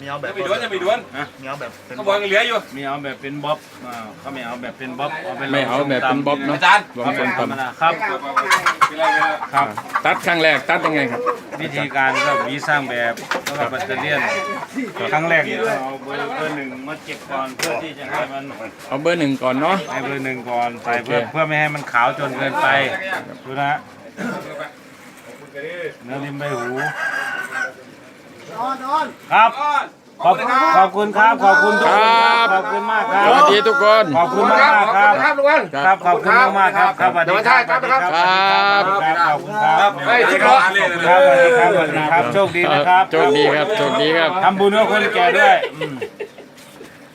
มีเอาแบบจะไปดวนจะไปดวนมีเอาแบบเป็นเขาบอกยังเหลืออยู่ มีเอาแบบเป็นบ๊อบอ่าเขาไม่เอาแบบเป็นบ๊อบเอาเป็นไม่เอาแบบเป็นบ๊อบเนาะอาจารย์ ลองเอาส้มธรรมตำดาครับเป็นไรเป็นไรครับ ตัดครั้งแรกตัดยังไงครับ วิธีการก็หวีสร้างแบบแล้วก็แบตเตอรี่ยนครั้งแรกเนี่ยต้องเอาเบอร์เบอร์หนึ่งมาเก็บก่อนเพื่อที่จะให้มันเอาเบอร์หนึ่งก่อนเนาะ ให้เบอร์หนึ่งก่อนใส่เพื่อโอเค เพื่อไม่ให้มันขาวจนเกินไปดูนะฮะเนื้อริมใบหู ครับขอบคุณขอบคุณครับ ขอบคุณทุกคนครับขอบคุณมากครัสบวัสดีทุกคน ขอบคุณมากๆครับ ครับลุงวัน ครับขอบคุณมากๆครับครับสวัสดีครับครับครับขอบคุณครับเฮ้ยที่เขาครับสวัสดีครับสวัสดีครับโชคดีนะครับโชคดีครับโชคดีครับ ทำบุญกับคนแก่ด้วยอืม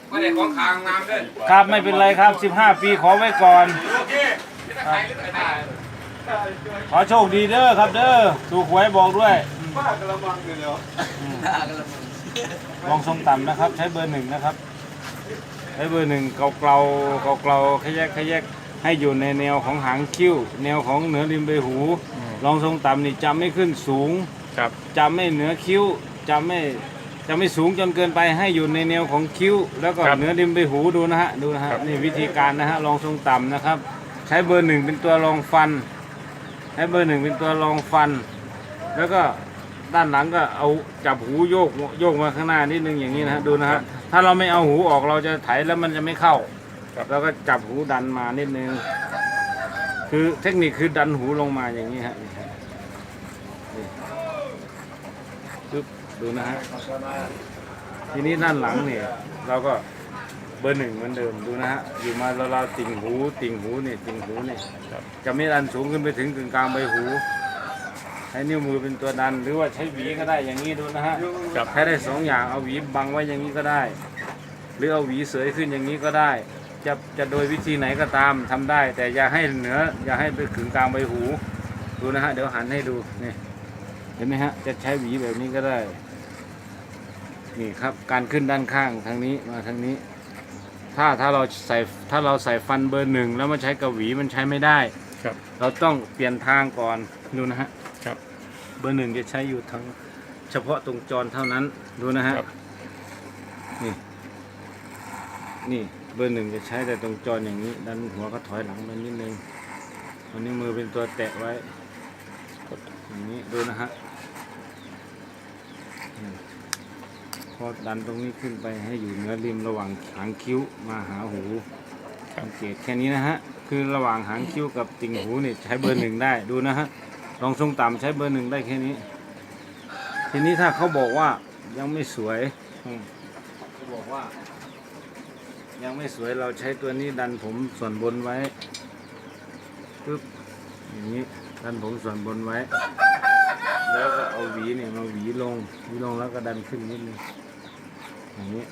ไม่ได้ของขางงามด้วยครับไม่เป็นไรครับ 15 ปีขอไว้ก่อน โอเคไม่ได้ไม่ได้ขอโชคดีเด้อครับเด้อถูกหวยบอกด้วย ลองทรงต่ำนะครับ ใช้เบอร์หนึ่งนะครับ ใช้เบอร์หนึ่งเกาเกลาเกาเกลาขยักขยักให้อยู่ในแนวของหางคิ้ว แนวของเหนือริมใบหูลองทรงต่ำนี่จำไม่ขึ้นสูงครับจำไม่เหนือคิ้วจำไม่จำไม่สูงจนเกินไปให้อยู่ในแนวของคิ้ว แล้วก็ครับเหนือริมใบหูดูนะฮะดูนะฮะครับนี่วิธีการนะฮะลองทรงต่ำนะครับ ใช้เบอร์หนึ่งเป็นตัวรองฟัน ใช้เบอร์หนึ่งเป็นตัวรองฟัน แล้วก็ ด้านหลังก็เอาจับหูโยกโยกมาข้างหน้านิดนึงอย่างนี้นะฮะดูนะฮะถ้าเราไม่เอาหูออกเราจะไถแล้วมันจะไม่เข้าแล้วก็จับหูดันมานิดนึง คือเทคนิคคือดันหูลงมาอย่างนี้ฮะปึ๊บดูนะฮะทีนี้ด้านหลังเนี่ย เราก็เบอร์หนึ่งเหมือนเดิมดูนะฮะอยู่มาเราเราวๆติ่งหู ติ่งหูเนี่ยติ่งหูเนี่ยจะไม่ดันสูงขึ้นไปถึงกึ่งกลางใบหูใช้นิ้วมือเป็นตัวดัน หรือว่าใช้หวีก็ได้อย่างนี้ดูนะฮะครับ ใช้ได้สองอย่างเอาหวีบังไว้อย่างนี้ก็ได้ หรือเอาหวีเสยขึ้นอย่างนี้ก็ได้ จะจะโดยวิธีไหนก็ตามทำได้ แต่อย่าให้เหนืออย่าให้ไปขึงกลางใบหูดูนะฮะเดี๋ยวหันให้ดูนี่เห็นไหมฮะจะใช้หวีแบบนี้ก็ได้ นี่ครับการขึ้นด้านข้างทางนี้มาทางนี้ ถ้าถ้าเราใส่ถ้าเราใส่ฟันเบอร์หนึ่งแล้วมาใช้กับหวีมันใช้ไม่ได้ ครับ เราต้องเปลี่ยนทางก่อนดูนะฮะ ครับเบอร์หนึ่งจะใช้อยู่ทั้งเฉพาะตรงจรเท่านั้นดูนะฮะครับ นี่นี่เบอร์หนึ่งจะใช้แต่ตรงจรอย่างนี้ ดันหัวก็ถอยหลังไปนิดนึงอันนี้มือเป็นตัวแตะไว้อย่างนี้ดูนะฮะอืมพอดันตรงนี้ขึ้นไปให้อยู่เหนือริมระหว่างหางคิ้วมาหาหูสังเกตแค่นี้นะฮะคือระหว่างหางคิ้วกับติ่งหูเนี่ยใช้เบอร์หนึ่งได้ดูนะฮะ ลองทรงต่ำใช้เบอร์หนึ่งได้แค่นี้ ทีนี้ถ้าเขาบอกว่ายังไม่สวยเขาบอกว่า ยังไม่สวยเราใช้ตัวนี้ดันผมส่วนบนไว้ปึ๊บอย่างนี้ดันผมส่วนบนไว้ แล้วก็เอาหวีเนี่ยมาหวีลงหวีลงแล้วก็ดันขึ้นนิดนึงอย่างนี้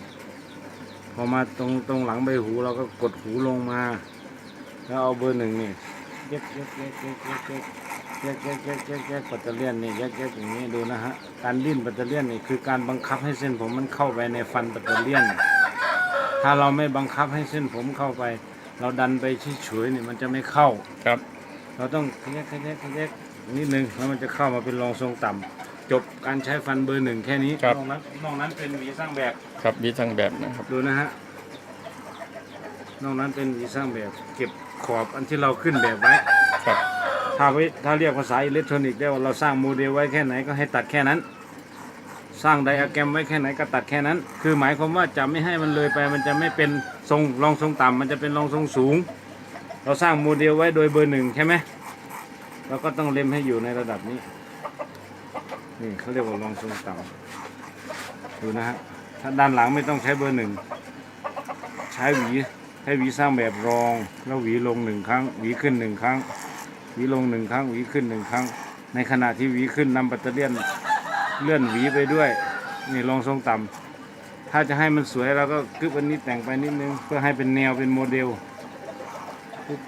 พอมาตรงตรงหลังใบหูเราก็กดหูลงมา แล้วเอาเบอร์หนึ่งนี่เย็กเย็กเย็กเย็กเย็ก เย็กเย็กเย็กเย็กเย็กปัตเตอร์เลียนนี่เย็กเย็กอย่างนี้ดูนะฮะการดิ้นปัตเตอร์เลียนนี่คือการบังคับให้เส้นผมมันเข้าไปในฟันปัตเตอร์เลียน ถ้าเราไม่บังคับให้เส้นผมเข้าไป เราดันไปเฉยๆนี่มันจะไม่เข้า ครับ เราต้องขยักขยักขยักนิดนึงแล้วมันจะเข้ามาเป็นรองทรงต่ำจบการใช้ฟันเบอร์หนึ่งแค่นี้ครับ นอกนั้นนอกนั้นเป็นหวีสร้างแบบ ครับมีทั้งแบบนะครับ ดูนะฮะ นอกนั้นเป็นวีสร้างแบบ เก็บขอบอันที่เราขึ้นแบบไว้ ครับ ถ้าไว้ถ้าเรียกภาษาอิเล็กทรอนิกส์ได้ว่าเราสร้างโมเดลไว้แค่ไหนก็ให้ตัดแค่นั้น สร้างไดอะแกรมไว้แค่ไหนก็ตัดแค่นั้น คือหมายความว่าจะไม่ให้มันเลยไปมันจะไม่เป็นทรงรองทรงต่ำมันจะเป็นรองทรงสูง เราสร้างโมเดลไว้โดยเบอร์หนึ่งใช่ไหมเราก็ต้องเล็มให้อยู่ในระดับนี้นี่เขาเรียกว่ารองทรงต่ำดูนะฮะถ้าด้านหลังไม่ต้องใช้เบอร์หนึ่งใช้หวีให้หวีสร้างแบบรองแล้วหวีลงหนึ่งครั้งหวีขึ้นหนึ่งครั้ง หวีลงหนึ่งครั้งหวีขึ้นหนึ่งครั้ง ในขณะที่หวีขึ้นนำปัตเตอร์เลียนเลื่อนหวีไปด้วย นี่รองทรงต่ำถ้าจะให้มันสวยเราก็กึบอันนี้แต่งไปนิดนึง เพื่อให้เป็นแนวเป็นโมเดลปึ๊บ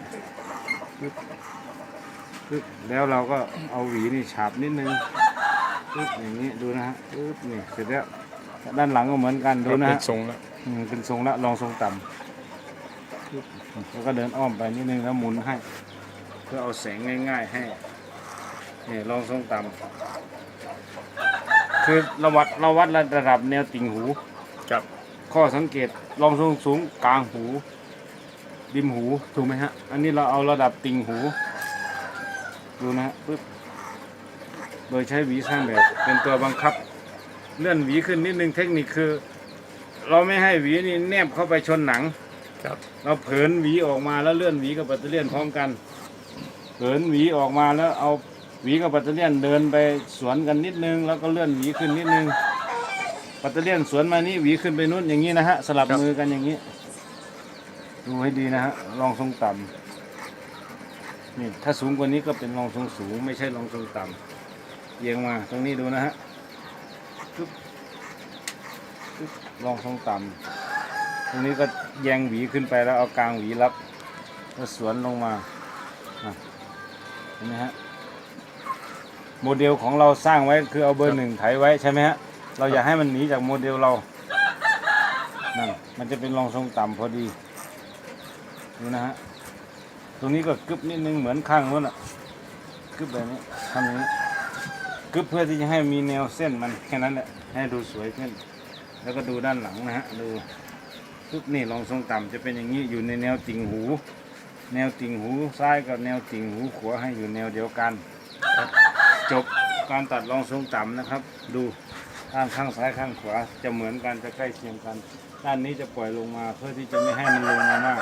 ปึ๊บปึ๊บแล้วเราก็เอาหวีนี่ฉาบนิดนึงปึ๊บอย่างนี้ดูนะฮะปึ๊บนี่เสร็จแล้วด้านหลังก็เหมือนกันดูนะเป็ฮะนทรงแล้วอืมเป็นทรงละรองทรงต่ำปึ๊บแล้วก็เดินอ้อมไปนิดนึงแล้วหมุนให้เพื่อเอาแสงง่าย ๆ ให้นี่รองทรงต่ำคือเราวัดเราวัดระดับแนวติ่งหูครับ ข้อสังเกตลองสูงสูงกลางหู ริมหูถูกไหมฮะ อันนี้เราเอาระดับติ่งหู ดูนะฮะปึ๊บโดยใช้หวีสร้างแบบเป็นตัวบังคับ เลื่อนหวีขึ้นนิดนึงเทคนิคคือ เราไม่ให้หวีนี่แนบเข้าไปชนหนัง ครับ เราเผินหวีออกมาแล้วเลื่อนหวีกับแบตเตอรี่ยนพร้อมกัน เผินหวีออกมาแล้วเอาหวีกับแบตเตอรี่ยนเดินไปสวนกันนิดนึง แล้วก็เลื่อนหวีขึ้นนิดนึงแบตเตอรี่ยนสวนมานี่หวีขึ้นไปนู้นอย่างนี้นะฮะสลับมือกันอย่างนี้ ดูให้ดีนะฮะลองทรงต่ำนี่ถ้าสูงกว่านี้ก็เป็นลองทรงสูง ไม่ใช่ลองทรงต่ำเอียงมาตรงนี้ดูนะฮะปึ๊บปึ๊บลองทรงต่ำตรงนี้ก็แยงหวีขึ้นไปแล้วเอากลางหวีรับแล้วสวนลงมาอะ ห็นไหมฮะโมเดลของเราสร้างไว้คือเอาเบอร์หนึ่งไถไว้ใช่ไหมฮะเราอยากให้มันหนีจากโมเดลเรานั่นมันจะเป็นรองทรงต่ำพอดีดูนะฮะตรงนี้ก็กึบนิดนึงเหมือนข้างนู้นอะกึบแบบนี้ทำอย่างนี้กึบเพื่อที่จะให้มีแนวเส้นมันแค่นั้นแหละให้ดูสวยขึ้น แล้วก็ดูด้านหลังนะฮะดูปุ๊บนี่รองทรงต่ำจะเป็นอย่างนี้อยู่ในแนวติ่งหู แนวติ่งหูซ้ายกับแนวติ่งหูขวาให้อยู่แนวเดียวกัน จบการตัดรองทรงต่ำนะครับ ดูด้านข้างซ้ายข้างขวาจะเหมือนกันจะใกล้เคียงกัน ด้านนี้จะปล่อยลงมาเพื่อที่จะไม่ให้มันลงมามาก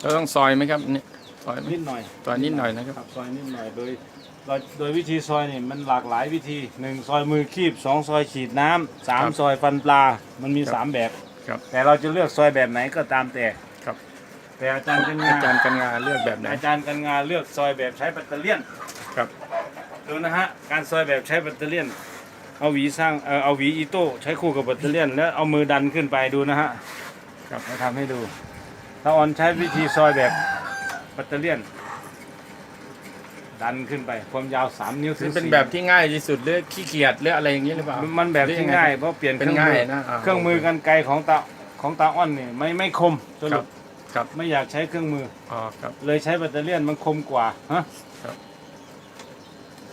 เราต้องซอยไหมครับนี่ซอยไหมนิดหน่อยซอยนิดหน่อยนะครับครับซอยนิดหน่อยโดยโดยโดยวิธีซอยนี่มันหลากหลายวิธีหนึ่งซอยมือคีบสองซอยฉีดน้ำสามครับซอยฟันปลา มันมีครับ สามแบบ ครับ แต่เราจะเลือกซอยแบบไหนก็ตามแต่ครับ แต่อาจารย์กันงาอาจารย์กันงานเลือกแบบไหนอาจารย์กันงาเลือกซอยแบบใช้แบตเตอเรี่ยนครับดูนะฮะการซอยแบบใช้แบตเตอเรี่ยนเอาหวีสร้างเออเอาหวีอีโต้ใช้คู่กับแบตเตอเรี่ยนแล้วเอามือดันขึ้นไปดูนะฮะครับจะทำให้ดูตาออนใช้วิธีซอยแบบแบตเตอเรี่ยนดันขึ้นไปความยาว3นิ้วถึซึ่งงเป็นสี่แบบที่ง่ายที่สุดหรือขี้เกียจหรืออะไรอย่างนี้หรือเปล่ามันแบบหรือที่งไง่ายเพราะเปลี่ยนเคเป็นรื่องมือง่ายนะอ่าเครื่องมือกันไกลของตาของตาอ้อนเนี่ยไม่ไม่คมสครัรุบป ครับ ไม่อยากใช้เครื่องมือ อ๋อครับ เลยใช้แบตเตอเรี่ยนมันคมกว่าฮะครับ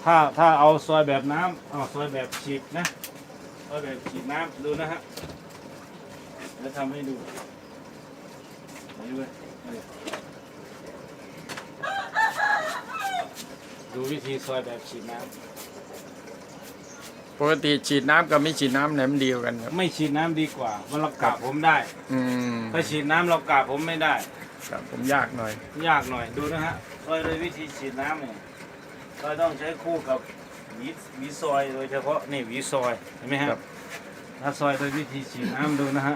ถ้าถ้าเอาซอยแบบน้ำเอาซอยแบบฉีดนะซอยแบบฉีดน้ำดูนะฮะแล้วทำให้ดูนี่เว้ยนี่ดูวิธีซอยแบบฉีดน้ ปกติฉีดน้ำกับไม่ฉีดน้ำไหนมันดีกว่ากันครับำไม่ฉีดน้ำดีกว่า มันเรากราบผมได้ อืมถ้าฉีดน้ำเรากราบผมไม่ได้ ครับผมยากหน่อย ยากหน่อยดูนะฮะซอยโดยวิธีฉีดน้ำเนี่ยเราต้องใช้คู่กับหวีหวีซอยโดยเฉพาะนี่หวีซอยเห็นไหมฮะครับ ถ้าซอยโดยวิธีฉีดน้ำดูนะฮะ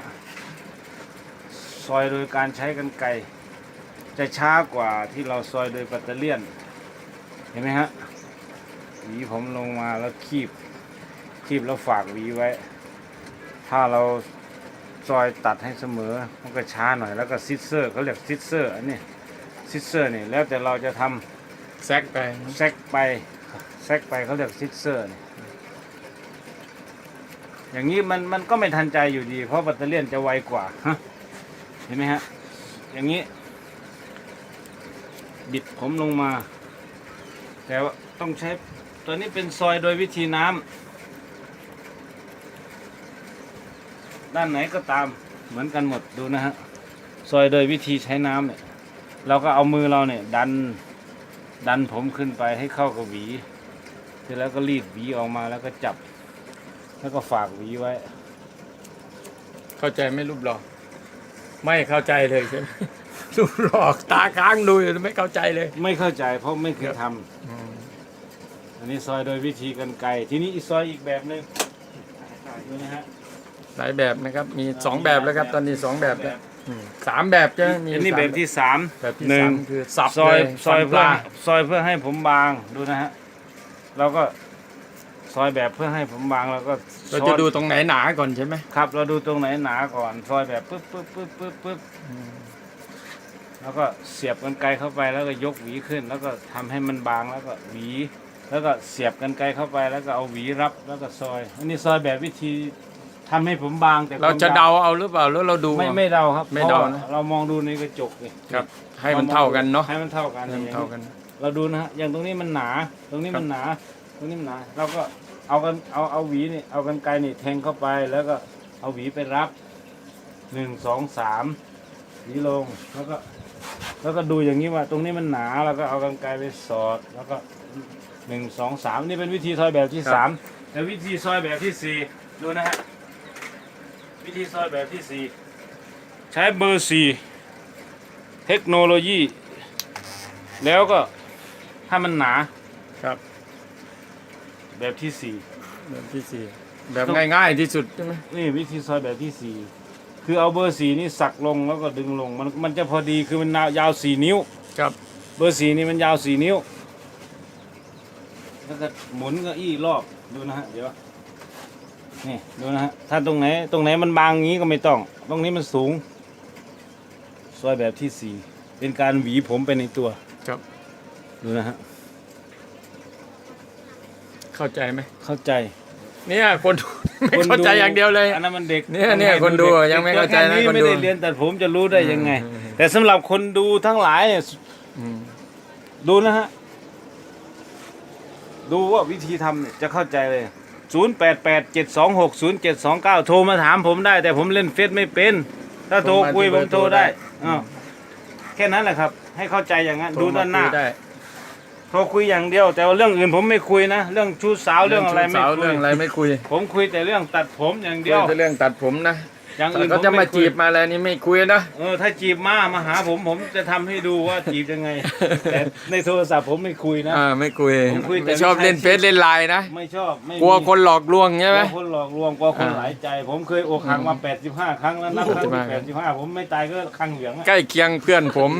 ซอยโดยการใช้กันไกรจะช้ากว่าที่เราซอยโดยแบตเตอเรี่ยน เห็นไหมฮะหวีผมลงมาแล้วคีบ คีบแล้วฝากหวีไว้ ถ้าเราซอยตัดให้เสมอ มันก็ช้าหน่อยแล้วก็ซิสเซอร์เขาเรียกซิสเซอร์อันนี้ซิสเซอร์นี่แล้วแต่เราจะทำแซกไปแซกไปแซกไปเขาเรียกซิกเซอร์เนี่ยอย่างนี้มันมันก็ไม่ทันใจอยู่ดี เพราะแบตเตอรี่ยนจะไวกว่าฮะเห็นไหมฮะ อย่างนี้ บิดผมลงมา แต่ว่าต้องใช้ตัวนี้เป็นซอยโดยวิธีน้ำ ด้านไหนก็ตามเหมือนกันหมดดูนะฮะซอยโดยวิธีใช้น้ำเนี่ยเราก็เอามือเราเนี่ย ดันดันผมขึ้นไปให้เข้ากับหวีเสร็จแล้วก็รีดหวีออกมาแล้วก็จับ แล้วก็ฝากหวีไว้ เข้าใจไหมรูปหล่อไม่เข้าใจเลยใช่ไหม รูปหลอกตาค้างดูอยู่ไม่เข้าใจเลย ไม่เข้าใจเพราะไม่เคยทำอันนี้ซอยโดยวิธีกันไกลทีนี้อีกซอยอีกแบบหนึงดูนะฮะ หลายแบบนะครับ มีสองแบบแล้วครับ ตอนนี้สองแบบแล้วอืมสามแบบใช่ไหมมีอันนี้สามแบบที่สามแบบที่หนึ่สางมคือสับซอยเลซอยฟันปเพื่อลาซอยเพื่อให้ผมบางดูนะฮะเราก็ซอยแบบเพื่อให้ผมบางแล้วก็เราช้จะอนดูตรงไหนหนาก่อนใช่ไหมครับ เราดูตรงไหนหนาก่อน ซอยแบบปึ๊บปึ๊บปึ๊บปึ๊บปึ๊บแล้วก็เสียบกันไกรเข้าไปแล้วก็ยกหวีขึ้น แล้วก็ทำให้มันบางแล้วก็หวี แล้วก็เสียบกันไกรเข้าไปแล้วก็เอาหวีรับแล้วก็ซอย อันนี้ซอยแบบวิธี ทำให้ผมบางแต่เราจะควมยเดาวเอาหรือเปล่าหรือเราดู ไม่เอาไม่เดาครับไม่เดาพระว่นะเรามองดูในกระจกนี่ครับ ให้มันเท่ากันเนาะให้มันเท่ากันให้มันอย่างเท่ากัน เราดูนะฮะอย่างตรงนี้มันหนา ตรงนี้มันหนา ตรงนี้มันหนา เราก็เอากันเอาเอาหวีนี่เอากันไกลนี่แทงเข้าไปแล้วก็เอาหวีไปรับหนึ่งสองสามหวีลงแล้วก็ แล้วก็ดูอย่างนี้ว่า ตรงนี้มันหนาแล้วก็เอากันไกลไปสอดแล้วก็หนึ่งสองสามนี่เป็นวิธีซอยแบบที่ครับสามแต่วิธีซอยแบบที่สี่ดูนะฮะ วิธีซอยแบบที่สี่ใช้เบอร์สี่เทคโนโลยี แล้วก็ถ้ามันหนาครับ แบบที่สี่แบบที่สี่แบบง่ายๆที่สุดใช่ไหมนี่วิธีซอยแบบที่สี่คือเอาเบอร์สี่นี่สักลงแล้วก็ดึงลงมันมันจะพอดีคือมันยาวสี่นิ้ว ครับ เบอร์สี่นี่มันยาวสี่นิ้วแล้วก็หมุนเก็อี้รอบดูนะฮะเดี๋ยว นี่ดูนะฮะถ้าตรงไหนตรงไหนมันบางงี้ก็ไม่ต้อง ตรงนี้มันสูง ซอยแบบที่สี่เป็นการหวีผมไปในตัวครับดูนะฮะเข้าใจไหมเข้าใจเนี่ยคนดูไม่เข้าใจอย่างเดียวเลยอันนั้นมันเด็กเนี่ยเนี่ยคนดูยังไม่เข้าใจนะด็กคนดูไม่ได้เรียนแต่ผมจะรู้ได้ยังไงอืมแต่สำหรับคนดูทั้งหลายเนี่ยอืมดูนะฮะดูว่าวิธีทำเนี่ยจะเข้าใจเลย 0 8 8 7 2 6 0 7 2 9 โทรมาถามผมได้ แต่ผมเล่นเฟซไม่เป็น ถ้าโทรคุยผมโทรได้อ้าวแค่นั้นแหละครับ ให้เข้าใจอย่างนั้น ดูด้านหน้า โทรมคุยได้โทรคุยอย่างเดียว แต่ว่าเรื่องอื่นผมไม่คุยนะ เรื่องชู้สาวเรื่องอะไรไม่สาวคุเรื่ยองอะไรไม่คุยผมคุยแต่เรื่องตัดผมอย่างเดียวคุยแต่เรื่องตัดผมนะ อย่างแต่อื่นก็ผจะมาไคุยจีบมาอะไรนี่ไม่คุยนะเออถ้าจีบมามาหาผมผมจะทำให้ดูว่าจีบยังไง แต่ในโทรศัพท์ผมไม่คุยนะอ่าไม่คุยผมคุยแต่ไม่ชอบไม่ใช่เล่นเฟซเล่นไลน์นะไม่ชอบไม่มีกลัวคนหลอกลวงใช่ไหมกลัวคนหลอกลวงกลัวคนอ่าหลายใจ ผมเคยอกหักมา 85 ครั้งแล้วนับครั้งที่85 85ผมไม่ตายก็ครั้งเหลืองอะใกล้เคียงเพื่อนผม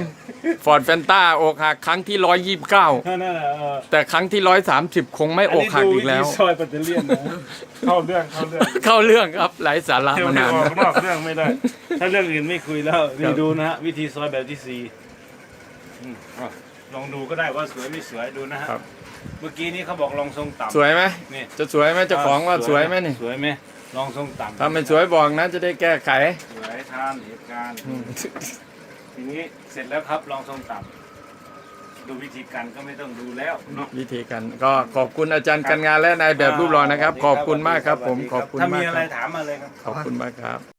ฟอร์ดแฟนต้าอกหักครั้งที่ร้อยยี่สิบเก้านั่นแหละเออแต่ครั้งที่ร้อยสามสิบคงไม่อกหักอีกแล้วนนี้ดูวิธีซอยปัตเตอร์เลียนนะเข้าเรื่องเข้าเรื่องเข้าเรื่องครับหลายสาระเที่ยวมาไม่นานออกนอกเรื่องไม่ได้ ถ้าเรื่องอื่นไม่คุยแล้วนี่ดูนะฮะวิธีซอยแบบที่สี่อืมอะลองดูก็ได้ว่าสวยไม่สวยดูนะฮะครับ เมื่อกี้นี้เขาบอกลองทรงต่ำสวยไหมนี่จะสวยไหมเจ้าของว่าสวยไหมนี่สวยไหมลองทรงต่ำถ้าไม่สวยบอกนะจะได้แก้ไข สวยทานเหตุการณ์อืมทีนี้เสร็จแล้วครับลองทรงต่ำดูวิธีการก็ไม่ต้องดูแล้วเนาะวิธีกันก็ขอบคุณอาจารย์การงานและนายแบบรูปหล่อนะครับ ขอบคุณมากครับผมขอบคุณถ้ามีมากอะคไรรับถามมาเลยครับ ขอบคุณมากครับ